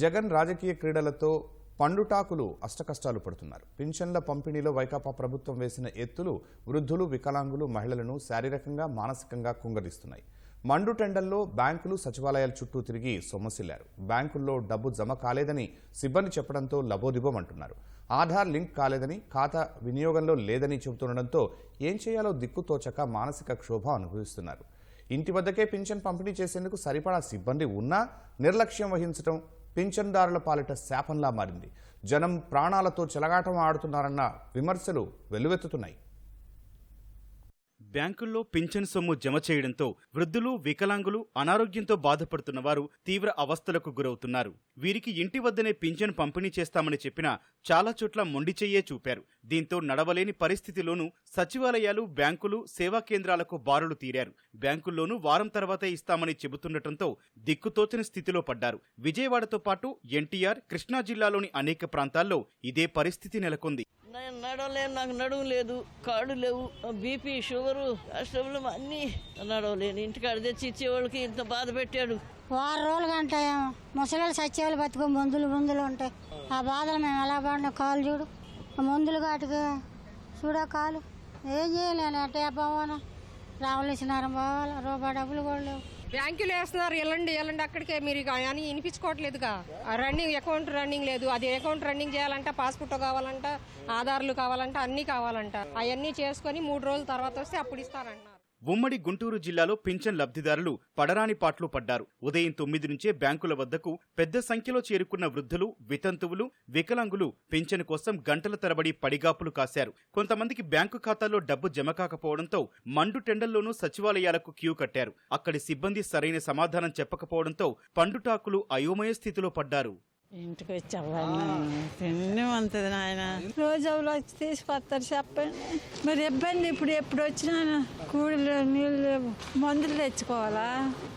జగన్ రాజకీయ క్రీడలతో పండుటాకులు అష్టకష్టాలు పడుతున్నారు. పింఛన్ల పంపిణీలో వైకాపా ప్రభుత్వం వేసిన ఎత్తులు వృద్ధులు వికలాంగులు మహిళలను శారీరకంగా మానసికంగా కుంగదీస్తున్నాయి. మండు టెండల్లో బ్యాంకులు సచివాలయాల చుట్టూ తిరిగి సొమ్మసిల్లారు. బ్యాంకుల్లో డబ్బు జమ కాలేదని సిబ్బంది చెప్పడంతో లబోదిబోమంటున్నారు. ఆధార్ లింక్ కాలేదని ఖాతా వినియోగంలో లేదని చెబుతుండడంతో ఏం చేయాలో దిక్కుతోచక మానసిక క్షోభ అనుభవిస్తున్నారు. ఇంటి వద్దకే పింఛన్ పంపిణీ చేసేందుకు సరిపడా సిబ్బంది ఉన్నా నిర్లక్ష్యం వహించడం పింఛన్దారుల పాలిట శాపంలా మారింది. జనం ప్రాణాలతో చెలగాటం ఆడుతున్నారన్న విమర్శలు వెల్లువెత్తుతున్నాయి. బ్యాంకుల్లో పింఛన్ సొమ్ము జమ చేయడంతో వృద్ధులు వికలాంగులు అనారోగ్యంతో బాధపడుతున్న వారు తీవ్ర అవస్థలకు గురవుతున్నారు. వీరికి ఇంటి వద్దనే పింఛన్ పంపిణీ చేస్తామని చెప్పినా చాలా చోట్ల మొండి చెయ్యే చూపారు. దీంతో నడవలేని పరిస్థితిలోనూ సచివాలయాలు బ్యాంకులు సేవా కేంద్రాలకు బారులు తీరారు. బ్యాంకుల్లోనూ వారం తర్వాతే ఇస్తామని చెబుతుండటంతో దిక్కుతోచని స్థితిలో పడ్డారు. విజయవాడతో పాటు ఎన్టీఆర్ కృష్ణా జిల్లాలోని అనేక ప్రాంతాల్లో ఇదే పరిస్థితి నెలకొంది. నేను నడవలేను నాకు నడుము లేదు కాడు లేవు బీపీ షుగరు కష్టములు అన్నీ నడవలేను ఇంటికాడ తెచ్చి ఇచ్చేవాళ్ళకి ఇంత బాధ పెట్టాడు. వారం రోజులు గంట ముసలి సత్యాలు బతుకు మందులు మందులు ఉంటాయి ఆ బాధలు మేము ఎలా పడిన కాలు చూడు. మందులు కాటుగా చూడ కాలు ఏం చేయలేను అంటే పోవాను రావలసినారు పోవాలి రూపాయి డబ్బులు కూడా లేవు. బ్యాంకులు వేస్తున్నారు వెళ్ళండి వెళ్ళండి అక్కడికే. మీరు అని వినిపించుకోవట్లేదుగా. రన్నింగ్ అకౌంట్ రన్నింగ్ లేదు. అది అకౌంట్ రన్నింగ్ చేయాలంట పాస్పోర్ట్ కావాలంట ఆధార్లు కావాలంట అన్నీ కావాలంట. అవన్నీ చేసుకొని మూడు రోజుల తర్వాత వస్తే అప్పుడు ఇస్తారంటున్నారు ఉమ్మడి గుంటూరు జిల్లాలో పింఛన్ లబ్ధిదారులు పడరాని పాట్లు పడ్డారు. ఉదయం తొమ్మిది నుంచే బ్యాంకుల వద్దకు పెద్ద సంఖ్యలో చేరుకున్న వృద్ధులు వితంతువులు వికలాంగులు పింఛన్ కోసం గంటల తరబడి పడిగాపులు కాశారు. కొంతమందికి బ్యాంకు ఖాతాల్లో డబ్బు జమ కాకపోవడంతో మండు టెండల్లోనూ సచివాలయాలకు క్యూ కట్టారు. అక్కడి సిబ్బంది సరైన సమాధానం చెప్పకపోవడంతో పండుటాకులు అయోమయ స్థితిలో పడ్డారు. ఇంటికి వచ్చావా తిండి ఉంటుంది నాయన. రోజులు వచ్చి తీసుకొస్తారు చెప్పండి. మరి ఇబ్బంది ఇప్పుడు ఎప్పుడు వచ్చినా కూడలు నీళ్ళు లేవు. మందులు తెచ్చుకోవాలా?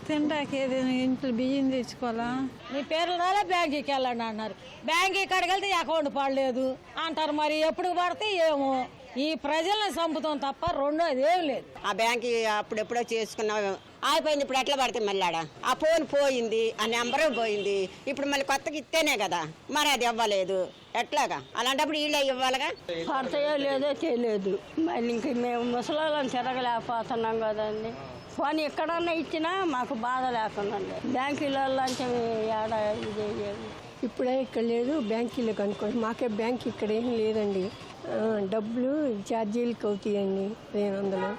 తినడానికి ఏదైనా ఇంట్లో బియ్యం తెచ్చుకోవాలా? మీ పేర్లు రాలే బ్యాంకుకి వెళ్ళండి అన్నారు బ్యాంక్ ఇక్కడికి వెళ్తే అకౌంట్ పడలేదు. అంటారు మరి ఎప్పుడు పడితే ఏమో. ఈ ప్రజల్ని చంపుతాం తప్ప రెండోది ఏం లేదు. ఆ బ్యాంక్ అప్పుడెప్పుడో చేసుకున్నాం అయిపోయింది ఇప్పుడు ఎట్లా పడితే మళ్ళీ ఆడ. ఆ ఫోన్ పోయింది ఆ నెంబర్ పోయింది ఇప్పుడు మళ్ళీ కొత్తగా ఇస్తేనే కదా. మరి అది ఇవ్వలేదు. ఎట్లాగా? అలాంటప్పుడు వీళ్ళే ఇవ్వాలిగా? పడతాయో లేదో తెలియదు. మళ్ళీ ఇంక మేము ముసలాళ్ళని తిరగలేకపోతున్నాం కదండి. ఫోన్ ఎక్కడన్నా ఇచ్చినా మాకు బాధ లేకుండా బ్యాంకులలో అంటే ఏడ ఇది. ఇప్పుడే ఇక్కడ లేదు బ్యాంకీలో కనుక్కోండి మాకే బ్యాంక్ ఇక్కడ ఏం లేదండి. డబ్బులు ఛార్జీలకు అవుతాయండి రెండు వందలు.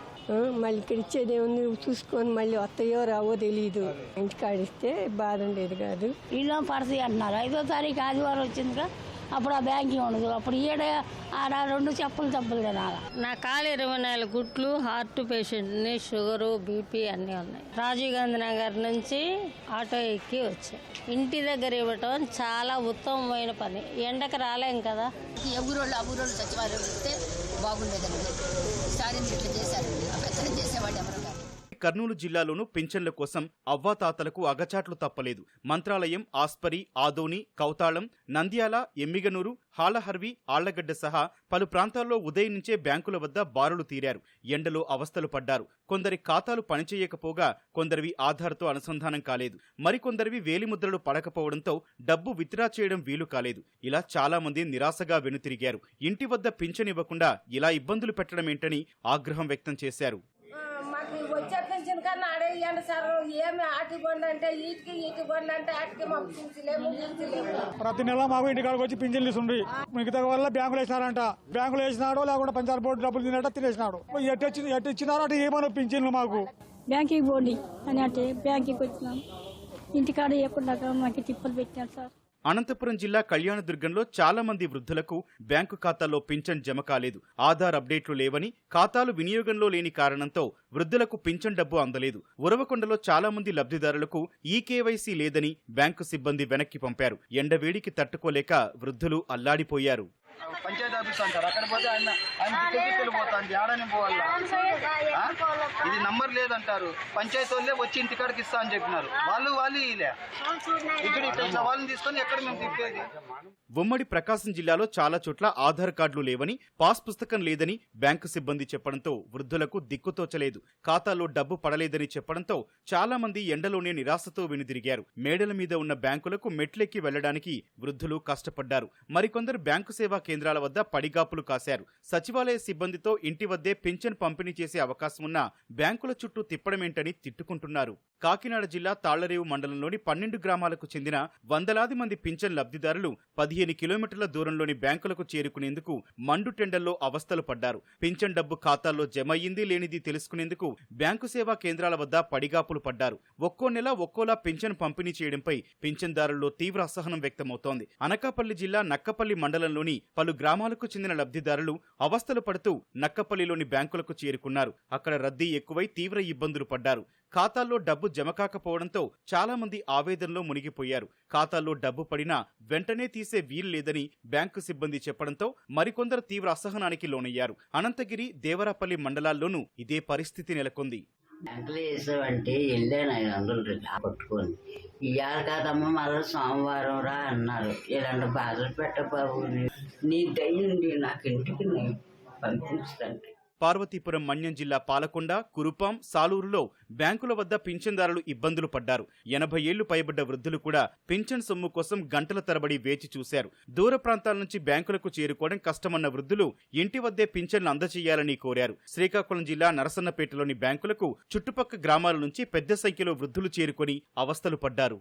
మళ్ళీ ఇక్కడ ఇచ్చేది ఏముంది? చూసుకొని మళ్ళీ వస్తాయో రావో తెలియదు ఇంటికాడిస్తే బాధ ఉండేది కాదు. ఇలా పడతాయి అంటున్నారు. ఐదో తారీఖు ఆదివారం వచ్చిందిగా. అప్పుడు ఆ బ్యాంకింగ్ ఉండదు. అప్పుడు ఈడ ఆడ రెండు చెప్పులు చెప్పులు తినాలి. నా కాలు ఇరవై నాలుగు గుట్లు హార్ట్ పేషెంట్ని షుగరు బీపీ అన్నీ ఉన్నాయి. రాజీవ్ గాంధీ నగర్ నుంచి ఆటో ఎక్కి వచ్చాయి ఇంటి దగ్గర ఇవ్వటం చాలా ఉత్తమమైన పని. ఎండకు రాలేం కదా. ఆ ఊరోళ్ళు సచివాలయం ఇస్తే బాగుండేదండి. ఈసారి ఇట్లా చేశారండి. చేసేవాళ్ళు ఎవరు కాదు. కర్నూలు జిల్లాలోనూ పింఛన్ల కోసం అవ్వాతాతలకు అగచాట్లు తప్పలేదు. మంత్రాలయం ఆస్పరి ఆదోని కౌతాళం నంద్యాల ఎమ్మిగనూరు హాలహర్వి ఆళ్ళగడ్డ సహా పలు ప్రాంతాల్లో ఉదయం నుంచే బ్యాంకుల వద్ద బారులు తీరారు. ఎండలో అవస్థలు పడ్డారు. కొందరి ఖాతాలు పనిచేయకపోగా కొందరివి ఆధార్తో అనుసంధానం కాలేదు. మరికొందరివి వేలిముద్రలు పడకపోవడంతో డబ్బు విత్డ్రా చేయడం వీలు కాలేదు. ఇలా చాలా మంది నిరాశగా వెనుతిరిగారు. ఇంటి వద్ద పింఛన్ ఇవ్వకుండా ఇలా ఇబ్బందులు పెట్టడమేంటని ఆగ్రహం వ్యక్తం చేశారు. ఇవ్వండి సార్? ఏమి ఆటి కొండ అంటే ఈటికి ఈటి కొండ అంటే ఆటికి మాకు పింఛలేము పింఛలేము. ప్రతి నెల మాకు ఇంటికాడికి వచ్చి పింఛన్లు ఇస్తుండ్రి. మిగతా వల్ల బ్యాంకులు వేసినారంట. బ్యాంకులు వేసినాడో లేకుండా పంచాయతీ బోర్డు డబ్బులు తినేట తినేసినాడు. ఎట్టు ఎట్టు ఇచ్చినారో అటు ఏమన్నా పింఛన్లు మాకు? బ్యాంకుకి పోండి అని అంటే బ్యాంకుకి వచ్చినాం. ఇంటికాడ ఇవ్వకుండా మాకు తిప్పలు పెట్టారు సార్. అనంతపురం జిల్లా కళ్యాణదుర్గంలో చాలా మంది వృద్ధులకు బ్యాంకు ఖాతాల్లో పింఛన్ జమ కాలేదు. ఆధార్ అప్డేట్లు లేవని ఖాతాలు వినియోగంలో లేని కారణంతో వృద్ధులకు పింఛన్ డబ్బు అందలేదు. ఉరవకొండలో చాలా మంది లబ్ధిదారులకు ఈ కేవైసీ లేదని బ్యాంకు సిబ్బంది వెనక్కి పంపారు. ఎండవేడికి తట్టుకోలేక వృద్ధులు అల్లాడిపోయారు. పంచాయతీ ఆఫీస్ అంటారు. అక్కడ పోతే ఆయన ఆయన తిక్కలు పోతాంది ఆడని పోవాలా? ఇది నంబర్ లేదంటారు. పంచాయతీ వాళ్ళే వచ్చి ఇంటికాడికి ఇస్తా అని చెప్పినారు. వాళ్ళు వాళ్ళు ఇలే ఇక్కడ ఇట్లా వాళ్ళని తీసుకొని ఎక్కడ మేము తిప్పేది? ఉమ్మడి ప్రకాశం జిల్లాలో చాలా చోట్ల ఆధార్ కార్డులు లేవని పాస్ పుస్తకం లేదని బ్యాంకు సిబ్బంది చెప్పడంతో వృద్ధులకు దిక్కుతోచలేదు ఖాతాలో డబ్బు పడలేదని చెప్పడంతో చాలా మంది ఎండలోనే నిరాశతో వెనుదిరిగారు. మేడల మీద ఉన్న బ్యాంకులకు మెట్లెక్కి వెళ్ళడానికి వృద్ధులు కష్టపడ్డారు. మరికొందరు బ్యాంకు సేవా కేంద్రాల వద్ద పడిగాపులు కాశారు. సచివాలయ సిబ్బందితో ఇంటి వద్దే పింఛన్ పంపిణీ చేసే అవకాశం ఉన్న బ్యాంకుల చుట్టూ తిప్పడమేంటని తిట్టుకుంటున్నారు. కాకినాడ జిల్లా తాళ్ళరేవు మండలంలోని పన్నెండు గ్రామాలకు చెందిన వందలాది మంది పింఛన్ లబ్ధిదారులు పదిహేను కిలోమీటర్ల దూరంలోని బ్యాంకులకు చేరుకునేందుకు మండు టెండల్లో అవస్థలు పడ్డారు. పింఛన్ డబ్బు ఖాతాల్లో జమ అయ్యింది లేనిది తెలుసుకునేందుకు బ్యాంకు సేవా కేంద్రాల వద్ద పడిగాపులు పడ్డారు. ఒక్కో నెల ఒక్కోలా పింఛన్ పంపిణీ చేయడంపై పింఛన్దారుల్లో తీవ్ర అసహనం వ్యక్తమవుతోంది. అనకాపల్లి జిల్లా నక్కపల్లి మండలంలోని పలు గ్రామాలకు చెందిన లబ్ధిదారులు అవస్థలు పడుతూ నక్కపల్లిలోని బ్యాంకులకు చేరుకున్నారు. అక్కడ రద్దీ ఎక్కువై తీవ్ర ఇబ్బందులు పడ్డారు. ఖాతాల్లో డబ్బు జమ కాకపోవడంతో చాలా మంది ఆవేదనలో మునిగిపోయారు. ఖాతాల్లో డబ్బు పడినా వెంటనే తీసే వీలు లేదని బ్యాంకు సిబ్బంది చెప్పడంతో మరికొందరు తీవ్ర అసహనానికి లోనయ్యారు. అనంతగిరి దేవరాపల్లి మండలాల్లోనూ ఇదే పరిస్థితి నెలకొంది. వెంకటేశ్వర అంటే వెళ్ళాను ఐదు వందలు రిటర్న్ పట్టుకొని ఇవాళ కాదమ్మా మళ్ళీ సోమవారం రా అన్నారు. ఇలాంటి బాధలు పెట్ట బాబు నీ దయ్యండి నాకు ఇంటికి నీ పార్వతీపురం మన్యం జిల్లా పాలకొండ కురుపాం సాలూరులో బ్యాంకుల వద్ద పింఛన్దారులు ఇబ్బందులు పడ్డారు. ఎనభై ఏళ్ళు పైబడ్డ వృద్ధులు కూడా పింఛన్ సొమ్ము కోసం గంటల తరబడి వేచి చూశారు. దూర ప్రాంతాల నుంచి బ్యాంకులకు చేరుకోవడం కష్టమన్న వృద్ధులు ఇంటి వద్దే పింఛన్లు అందజేయాలని కోరారు. శ్రీకాకుళం జిల్లా నరసన్నపేటలోని బ్యాంకులకు చుట్టుపక్క గ్రామాల నుంచి పెద్ద సంఖ్యలో వృద్ధులు చేరుకొని అవస్థలు పడ్డారు.